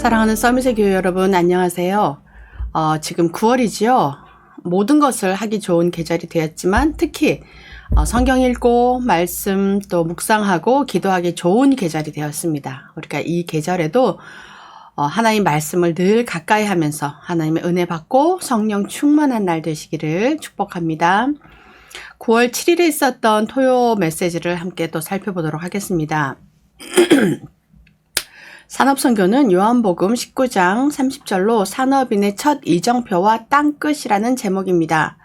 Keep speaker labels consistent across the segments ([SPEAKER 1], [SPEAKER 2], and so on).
[SPEAKER 1] 사랑하는 서밋의 교회 여러분 안녕하세요. 어, 지금 9월이지요. 모든 것을 하기 좋은 계절이 되었지만 특히 어, 성경 읽고 말씀 또 묵상하고 기도하기 좋은 계절이 되었습니다. 우리가 이 계절에도 어, 하나님 말씀을 늘 가까이 하면서 하나님의 은혜 받고 성령 충만한 날 되시기를 축복합니다. 9월 7일에 있었던 토요 메시지를 함께 또 살펴보도록 하겠습니다. 산업선교는 요한복음 19장 30절로 산업인의 첫 이정표와 땅끝이라는 제목입니다.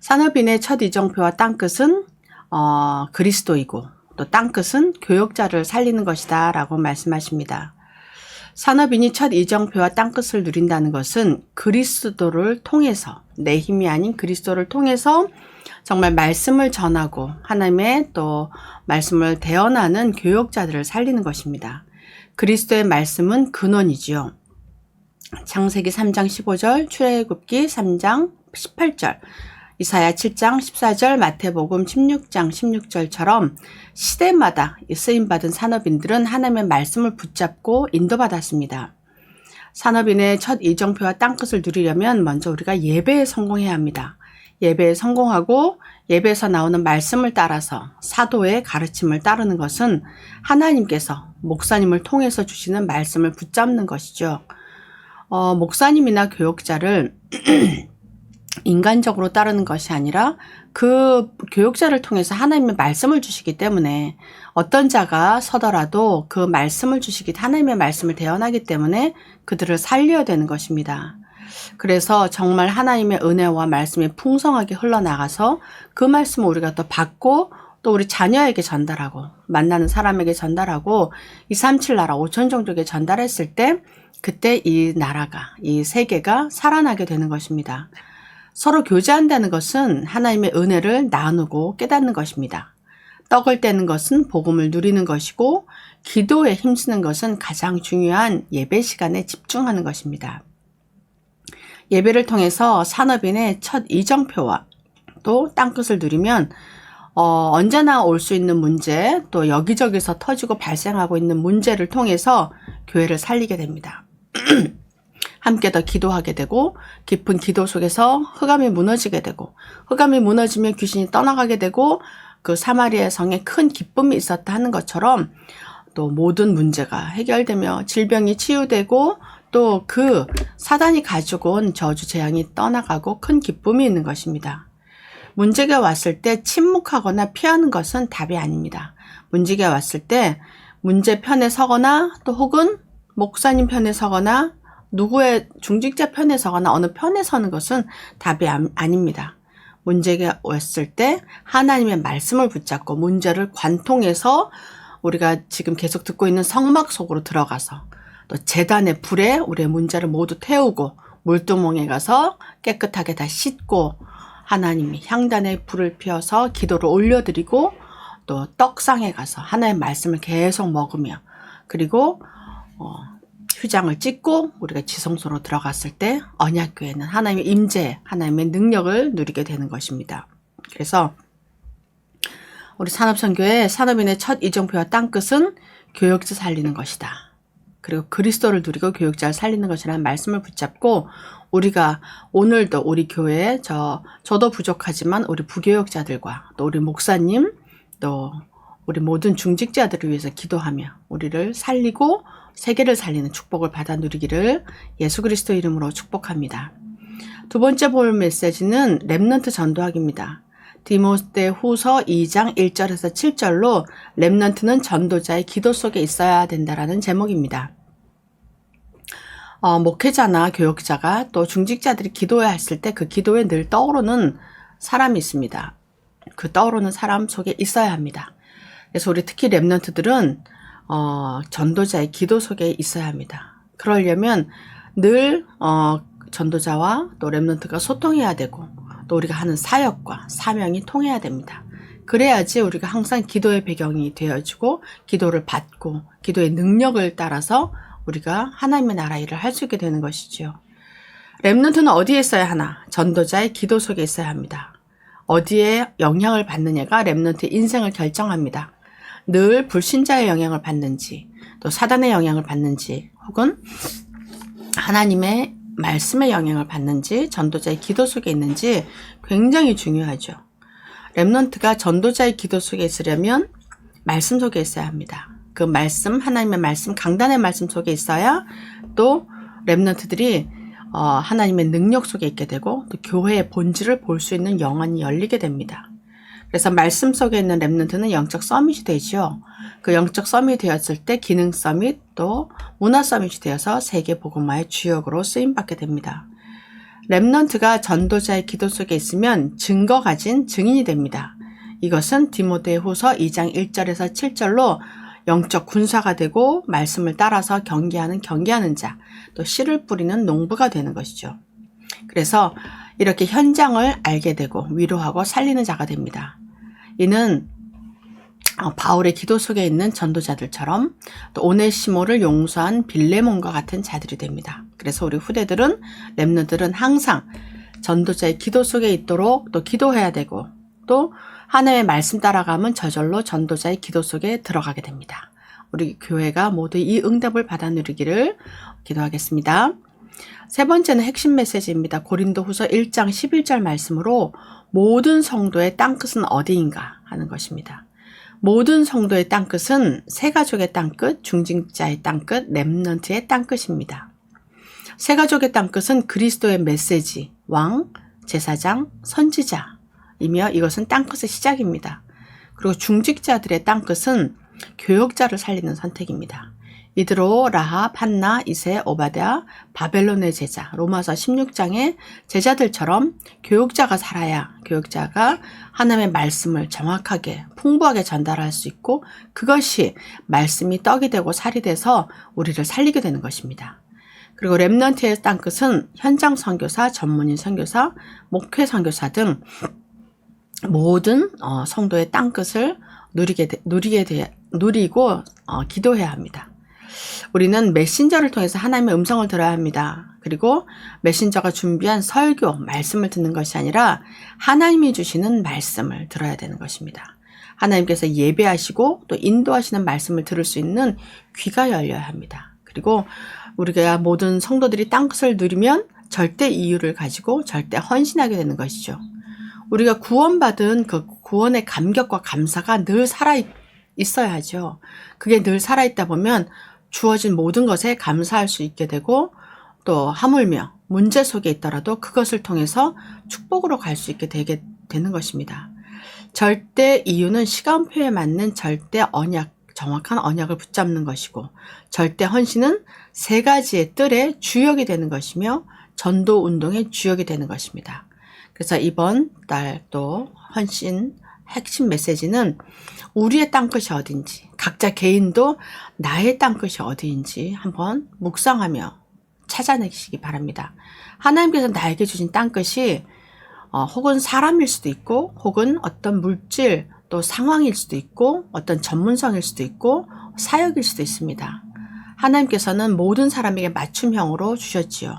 [SPEAKER 1] 산업인의 첫 이정표와 땅끝은 어, 그리스도이고 또 땅끝은 교역자를 살리는 것이다 라고 말씀하십니다. 산업인이 첫 이정표와 땅끝을 누린다는 것은 그리스도를 통해서 내 힘이 아닌 그리스도를 통해서 정말 말씀을 전하고 하나님의 또 말씀을 대언하는 교역자들을 살리는 것입니다. 그리스도의 말씀은 근원이지요. 창세기 3장 15절, 출애굽기 3장 18절, 이사야 7장 14절, 마태복음 16장 16절처럼 시대마다 쓰임받은 산업인들은 하나님의 말씀을 붙잡고 인도받았습니다. 산업인의 첫 이정표와 땅끝을 누리려면 먼저 우리가 예배에 성공해야 합니다. 예배에 성공하고 예배에서 나오는 말씀을 따라서 사도의 가르침을 따르는 것은 하나님께서 목사님을 통해서 주시는 말씀을 붙잡는 것이죠. 어, 목사님이나 교육자를 인간적으로 따르는 것이 아니라 그 교육자를 통해서 하나님의 말씀을 주시기 때문에 어떤 자가 서더라도 그 말씀을 주시기 하나님의 말씀을 대언하기 때문에 그들을 살려야 되는 것입니다. 그래서 정말 하나님의 은혜와 말씀이 풍성하게 흘러나가서 그 말씀을 우리가 또 받고 또 우리 자녀에게 전달하고 만나는 사람에게 전달하고 이 삼칠 나라 오천 종족에 전달했을 때 그때 이 나라가 이 세계가 살아나게 되는 것입니다. 서로 교제한다는 것은 하나님의 은혜를 나누고 깨닫는 것입니다. 떡을 떼는 것은 복음을 누리는 것이고 기도에 힘쓰는 것은 가장 중요한 예배 시간에 집중하는 것입니다. 예배를 통해서 산업인의 첫 이정표와 또 땅끝을 누리면 어, 언제나 올 수 있는 문제, 또 여기저기서 터지고 발생하고 있는 문제를 통해서 교회를 살리게 됩니다. 함께 더 기도하게 되고, 깊은 기도 속에서 흑암이 무너지게 되고, 흑암이 무너지면 귀신이 떠나가게 되고, 그 사마리아 성에 큰 기쁨이 있었다 하는 것처럼, 또 모든 문제가 해결되며 질병이 치유되고, 또 그 사단이 가지고 온 저주 재앙이 떠나가고 큰 기쁨이 있는 것입니다. 문제가 왔을 때 침묵하거나 피하는 것은 답이 아닙니다. 문제가 왔을 때 문제 편에 서거나 또 혹은 목사님 편에 서거나 누구의 중직자 편에 서거나 어느 편에 서는 것은 답이 아닙니다. 문제가 왔을 때 하나님의 말씀을 붙잡고 문제를 관통해서 우리가 지금 계속 듣고 있는 성막 속으로 들어가서 또 재단의 불에 우리의 문제를 모두 태우고 물두멍에 가서 깨끗하게 다 씻고 하나님이 향단에 불을 피워서 기도를 올려드리고 또 떡상에 가서 하나님의 말씀을 계속 먹으며 그리고 어, 휴장을 찍고 우리가 지성소로 들어갔을 때 언약교회는 하나님의 임재, 하나님의 능력을 누리게 되는 것입니다. 그래서 우리 산업선교의 산업인의 첫 이정표와 땅끝은 교역자 살리는 것이다. 그리고 그리스도를 누리고 교육자를 살리는 것이라는 말씀을 붙잡고 우리가 오늘도 우리 교회에 저 저도 부족하지만 우리 부교역자들과 또 우리 목사님 또 우리 모든 중직자들을 위해서 기도하며 우리를 살리고 세계를 살리는 축복을 받아 누리기를 예수 그리스도 이름으로 축복합니다. 두 번째 볼 메시지는 렘넌트 전도학입니다. 디모데 후서 2장 1절에서 7절로 렘넌트는 전도자의 기도 속에 있어야 된다라는 제목입니다. 어, 목회자나 교육자가 또 중직자들이 기도해야 했을 때 그 기도에 늘 떠오르는 사람이 있습니다. 그 떠오르는 사람 속에 있어야 합니다. 그래서 우리 특히 랩런트들은 어, 전도자의 기도 속에 있어야 합니다. 그러려면 늘 어, 전도자와 또 랩런트가 소통해야 되고 또 우리가 하는 사역과 사명이 통해야 됩니다. 그래야지 우리가 항상 기도의 배경이 되어지고 기도를 받고 기도의 능력을 따라서 우리가 하나님의 나라 일을 할 수 있게 되는 것이지요. 랩런트는 어디에 있어야 하나? 전도자의 기도 속에 있어야 합니다. 어디에 영향을 받느냐가 랩런트의 인생을 결정합니다. 늘 불신자의 영향을 받는지, 또 사단의 영향을 받는지, 혹은 하나님의 말씀의 영향을 받는지 전도자의 기도 속에 있는지 굉장히 중요하죠. 렘넌트가 전도자의 기도 속에 있으려면 말씀 속에 있어야 합니다. 그 말씀 하나님의 말씀 강단의 말씀 속에 있어야 또 렘넌트들이 어, 하나님의 능력 속에 있게 되고 또 교회의 본질을 볼 수 있는 영안이 열리게 됩니다. 그래서 말씀 속에 있는 렘넌트는 영적 서밋이 되죠. 그 영적 서밋이 되었을 때 기능 서밋 또 문화 서밋이 되어서 세계 복음화의 주역으로 쓰임 받게 됩니다. 렘넌트가 전도자의 기도 속에 있으면 증거 가진 증인이 됩니다. 이것은 디모데 후서 2장 1절에서 7절로 영적 군사가 되고 말씀을 따라서 경계하는 경계하는 자, 또 씨를 뿌리는 농부가 되는 것이죠. 그래서 이렇게 현장을 알게 되고 위로하고 살리는 자가 됩니다. 이는 어, 바울의 기도 속에 있는 전도자들처럼 또 오네시모를 용서한 빌레몬과 같은 자들이 됩니다. 그래서 우리 후대들은 렘너들은 항상 전도자의 기도 속에 있도록 또 기도해야 되고 또 하나님의 말씀 따라가면 저절로 전도자의 기도 속에 들어가게 됩니다. 우리 교회가 모두 이 응답을 받아 누리기를 기도하겠습니다. 세 번째는 핵심 메시지입니다. 고린도 후서 1장 11절 말씀으로 모든 성도의 땅끝은 어디인가 하는 것입니다. 모든 성도의 땅끝은 세 가족의 땅끝, 중직자의 땅끝, 렘넌트의 땅끝입니다. 세 가족의 땅끝은 그리스도의 메시지, 왕, 제사장, 선지자이며 이것은 땅끝의 시작입니다. 그리고 중직자들의 땅끝은 교역자를 살리는 선택입니다. 이드로, 라합, 한나, 이세, 오바댜, 바벨론의 제자, 로마서 16장의 제자들처럼 교육자가 살아야 교육자가 하나님의 말씀을 정확하게 풍부하게 전달할 수 있고 그것이 말씀이 떡이 되고 살이 돼서 우리를 살리게 되는 것입니다. 그리고 랩넌트의 땅끝은 현장 선교사, 전문인 선교사, 목회 선교사 등 모든 어, 성도의 땅끝을 누리게 되, 누리게 되, 누리고 어, 기도해야 합니다. 우리는 메신저를 통해서 하나님의 음성을 들어야 합니다. 그리고 메신저가 준비한 설교, 말씀을 듣는 것이 아니라 하나님이 주시는 말씀을 들어야 되는 것입니다. 하나님께서 예배하시고 또 인도하시는 말씀을 들을 수 있는 귀가 열려야 합니다. 그리고 우리가 모든 성도들이 땅끝을 누리면 절대 이유를 가지고 절대 헌신하게 되는 것이죠. 우리가 구원받은 그 구원의 감격과 감사가 늘 살아 있어야 하죠. 그게 늘 살아있다 보면 주어진 모든 것에 감사할 수 있게 되고 또 하물며 문제 속에 있더라도 그것을 통해서 축복으로 갈 수 있게 되게 되는 것입니다. 절대 이유는 시간표에 맞는 절대 언약, 정확한 언약을 붙잡는 것이고 절대 헌신은 세 가지의 뜰의 주역이 되는 것이며 전도 운동의 주역이 되는 것입니다. 그래서 이번 달 또 헌신 핵심 메시지는 우리의 땅끝이 어딘지, 각자 개인도 나의 땅끝이 어디인지 한번 묵상하며 찾아내시기 바랍니다. 하나님께서 나에게 주신 땅끝이 어, 혹은 사람일 수도 있고, 혹은 어떤 물질, 또 상황일 수도 있고, 어떤 전문성일 수도 있고, 사역일 수도 있습니다. 하나님께서는 모든 사람에게 맞춤형으로 주셨지요.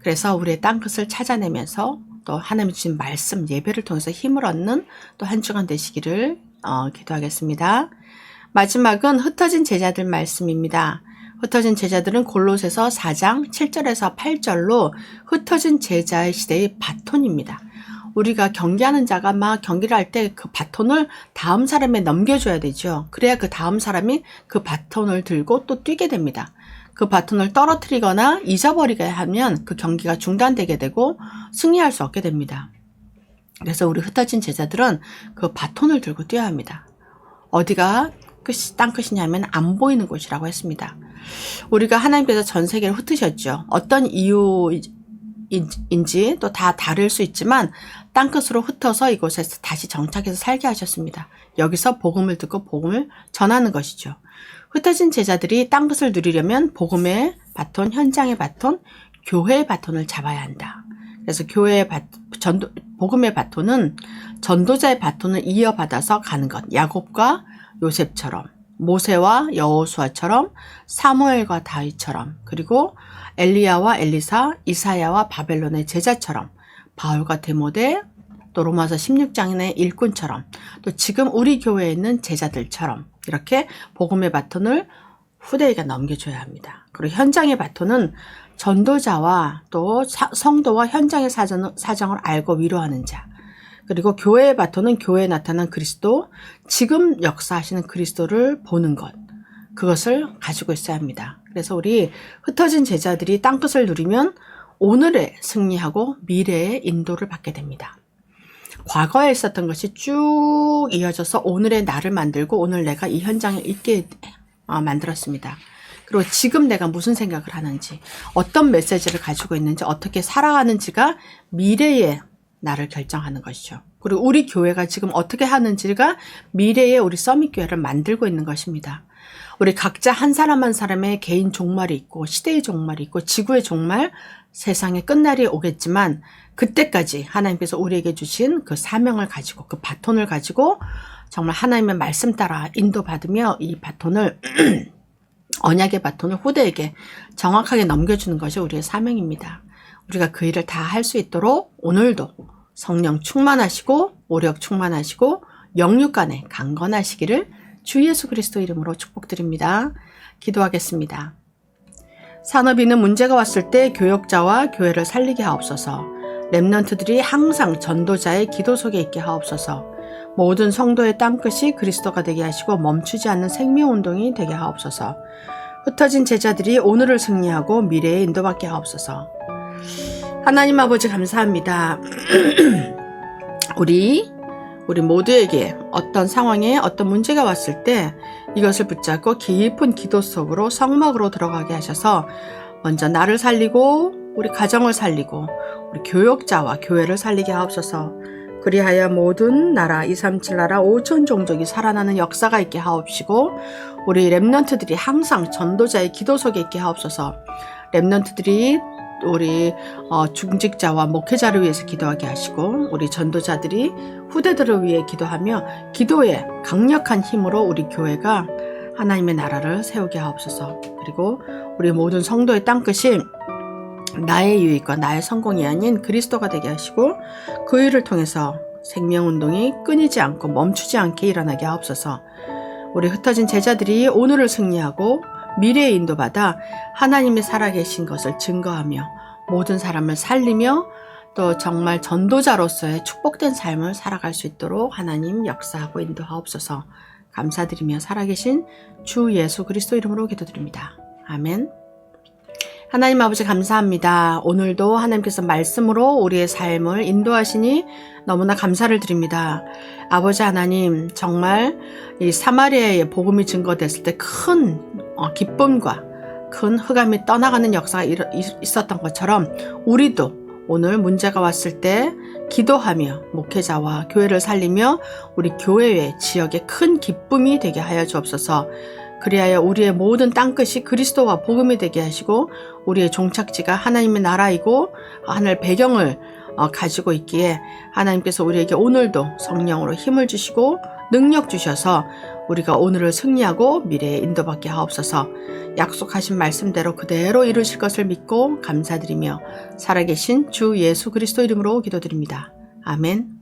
[SPEAKER 1] 그래서 우리의 땅끝을 찾아내면서 또 하나님 주신 말씀 예배를 통해서 힘을 얻는 또 한 주간 되시기를 어, 기도하겠습니다. 마지막은 흩어진 제자들 말씀입니다. 흩어진 제자들은 골로새서 4장 7절에서 8절로 흩어진 제자의 시대의 바톤입니다. 우리가 경기하는 자가 막 경기를 할 때 그 바톤을 다음 사람에 넘겨줘야 되죠. 그래야 그 다음 사람이 그 바톤을 들고 또 뛰게 됩니다. 그 바톤을 떨어뜨리거나 잊어버리게 하면 그 경기가 중단되게 되고 승리할 수 없게 됩니다. 그래서 우리 흩어진 제자들은 그 바톤을 들고 뛰어야 합니다. 어디가 끝이, 땅끝이냐면 안 보이는 곳이라고 했습니다. 우리가 하나님께서 전 세계를 흩으셨죠. 어떤 이유인지 또 다 다를 수 있지만 땅끝으로 흩어서 이곳에서 다시 정착해서 살게 하셨습니다. 여기서 복음을 듣고 복음을 전하는 것이죠. 흩어진 제자들이 땅끝을 누리려면 복음의 바톤, 현장의 바톤, 교회의 바톤을 잡아야 한다. 그래서 교회의 바, 전도, 복음의 바톤은 전도자의 바톤을 이어받아서 가는 것. 야곱과 요셉처럼, 모세와 여호수아처럼, 사무엘과 다윗처럼, 그리고 엘리야와 엘리사, 이사야와 바벨론의 제자처럼, 바울과 데모데, 또 로마서 16장의 일꾼처럼, 또 지금 우리 교회에 있는 제자들처럼 이렇게 복음의 바톤을 후대에게 넘겨줘야 합니다. 그리고 현장의 바톤은 전도자와 또 사- 성도와 현장의 사정, 사정을 알고 위로하는 자. 그리고 교회의 바토는 교회에 나타난 그리스도, 지금 역사하시는 그리스도를 보는 것. 그것을 가지고 있어야 합니다. 그래서 우리 흩어진 제자들이 땅끝을 누리면 오늘에 승리하고 미래의 인도를 받게 됩니다. 과거에 있었던 것이 쭉 이어져서 오늘의 나를 만들고 오늘 내가 이 현장에 있게 어, 만들었습니다. 그리고 지금 내가 무슨 생각을 하는지, 어떤 메시지를 가지고 있는지, 어떻게 살아가는지가 미래의 나를 결정하는 것이죠. 그리고 우리 교회가 지금 어떻게 하는지가 미래의 우리 서밋 교회를 만들고 있는 것입니다. 우리 각자 한 사람 한 사람의 개인 종말이 있고 시대의 종말이 있고 지구의 종말 세상의 끝날이 오겠지만 그때까지 하나님께서 우리에게 주신 그 사명을 가지고 그 바톤을 가지고 정말 하나님의 말씀 따라 인도받으며 이 바톤을 언약의 바톤을 후대에게 정확하게 넘겨주는 것이 우리의 사명입니다. 우리가 그 일을 다 할 수 있도록 오늘도 성령 충만하시고 오력 충만하시고 영육 간에 강건하시기를 주 예수 그리스도 이름으로 축복드립니다. 기도하겠습니다. 산업인은 문제가 왔을 때 교역자와 교회를 살리게 하옵소서. 랩런트들이 항상 전도자의 기도 속에 있게 하옵소서. 모든 성도의 땅끝이 그리스도가 되게 하시고 멈추지 않는 생명 운동이 되게 하옵소서. 흩어진 제자들이 오늘을 승리하고 미래에 인도받게 하옵소서. 하나님 아버지 감사합니다. 우리 우리 모두에게 어떤 상황에 어떤 문제가 왔을 때 이것을 붙잡고 깊은 기도 속으로 성막으로 들어가게 하셔서 먼저 나를 살리고 우리 가정을 살리고 우리 교역자와 교회를 살리게 하옵소서. 그리하여 모든 나라 237 나라 5천 종족이 살아나는 역사가 있게 하옵시고 우리 랩런트들이 항상 전도자의 기도 속에 있게 하옵소서. 랩런트들이 우리 어, 중직자와 목회자를 위해서 기도하게 하시고 우리 전도자들이 후대들을 위해 기도하며 기도의 강력한 힘으로 우리 교회가 하나님의 나라를 세우게 하옵소서. 그리고 우리 모든 성도의 땅끝이 나의 유익과 나의 성공이 아닌 그리스도가 되게 하시고 그 일을 통해서 생명운동이 끊이지 않고 멈추지 않게 일어나게 하옵소서. 우리 흩어진 제자들이 오늘을 승리하고 미래에 인도받아 하나님이 살아계신 것을 증거하며 모든 사람을 살리며 또 정말 전도자로서의 축복된 삶을 살아갈 수 있도록 하나님 역사하고 인도하옵소서 감사드리며 살아계신 주 예수 그리스도 이름으로 기도드립니다. 아멘. 하나님 아버지 감사합니다. 오늘도 하나님께서 말씀으로 우리의 삶을 인도하시니 너무나 감사를 드립니다. 아버지 하나님, 정말 이 사마리아의 복음이 증거됐을 때 큰 기쁨과 큰 흑암이 떠나가는 역사가 있었던 것처럼 우리도 오늘 문제가 왔을 때 기도하며 목회자와 교회를 살리며 우리 교회의 지역에 큰 기쁨이 되게 하여 주옵소서. 그리하여 우리의 모든 땅끝이 그리스도와 복음이 되게 하시고 우리의 종착지가 하나님의 나라이고 하늘 배경을 어, 가지고 있기에 하나님께서 우리에게 오늘도 성령으로 힘을 주시고 능력 주셔서 우리가 오늘을 승리하고 미래에 인도받게 하옵소서 약속하신 말씀대로 그대로 이루실 것을 믿고 감사드리며 살아계신 주 예수 그리스도 이름으로 기도드립니다. 아멘.